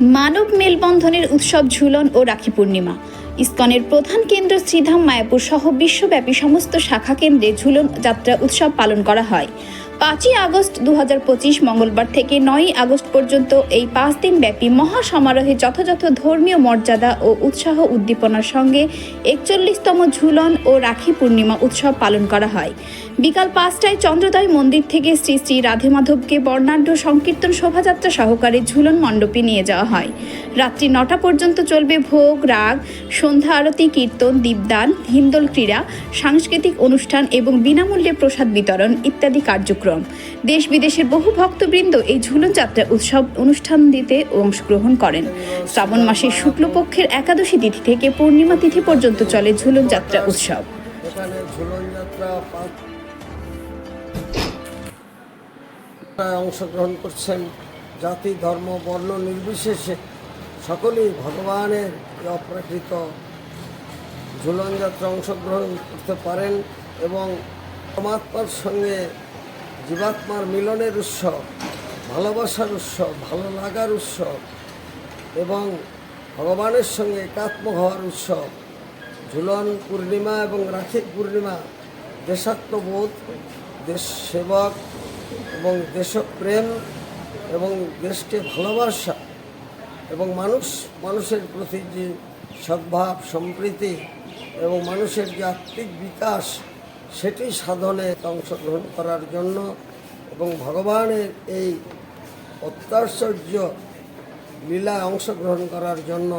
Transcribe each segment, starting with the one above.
মানব মেলবন্ধনের উৎসব ঝুলন ও রাখি পূর্ণিমা। ইস্কনের প্রধান কেন্দ্র শ্রীধাম মায়াপুর সহ বিশ্বব্যাপী সমস্ত শাখা কেন্দ্রে ঝুলন যাত্রা উৎসব পালন করা হয়। পাঁচই আগস্ট দু হাজার পঁচিশ মঙ্গলবার থেকে নয়ই আগস্ট পর্যন্ত এই পাঁচ দিন ব্যাপী মহা সমারোহে যথাযথ ধর্মীয় মর্যাদা ও উৎসাহ উদ্দীপনার সঙ্গে একচল্লিশতম ঝুলন ও রাখি পূর্ণিমা উৎসব পালন করা হয়। বিকাল পাঁচটায় চন্দ্রোদয় মন্দির থেকে শ্রী শ্রী রাধে মাধবকে বর্ণাঢ্য সংকীর্তন শোভাযাত্রা সহকারে ঝুলন মণ্ডপে নিয়ে যাওয়া হয়। রাত্রি নটা পর্যন্ত চলবে ভোগ, রাগ, সন্ধ্যা আরতি, কীর্তন, দীপদান, হিন্দোল ক্রীড়া, সাংস্কৃতিক অনুষ্ঠান এবং বিনামূল্যে প্রসাদ বিতরণ ইত্যাদি কার্যক্রম। দেশ বিদেশের বহু ভক্তবৃন্দ এই ঝুলন যাত্রা উৎসব অনুষ্ঠান দিতে অংশগ্রহণ করেন। শ্রাবণ মাসের শুক্লপক্ষের একাদশী তিথি থেকে পূর্ণিমা তিথি পর্যন্ত চলে ঝুলন যাত্রা উৎসব। অংশগ্রহণ করছেন জাতি, ধর্ম, বর্ণ নির্বিশেষে সকলেই ভগবানের অপ্রাকৃত ঝুলন যাত্রা অংশগ্রহণ করতে পারেন এবং পরমাত্মার সঙ্গে জীবাত্মার মিলনের উৎসব, ভালোবাসার উৎসব, ভালো লাগার উৎসব এবং ভগবানের সঙ্গে একাত্ম হওয়ার উৎসব, ঝুলন পূর্ণিমা এবং রাখি পূর্ণিমা, দেশাত্মবোধ দেশ সেবক এবং দেশপ্রেম এবং দেশকে ভালোবাসা এবং মানুষ, মানুষের প্রতি যে সদ্ভাব, সম্প্রীতি এবং মানুষের যে আত্মিক বিকাশ, সেটি সাধনে অংশগ্রহণ করার জন্য এবং ভগবানের এই অত্যাশ্চর্য লীলায় অংশগ্রহণ করার জন্য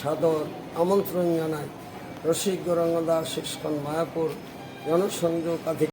সাদর আমন্ত্রণ জানায় রসিক গৌরঙ্গদাস ইস্কন মায়াপুর, জনসংযোগ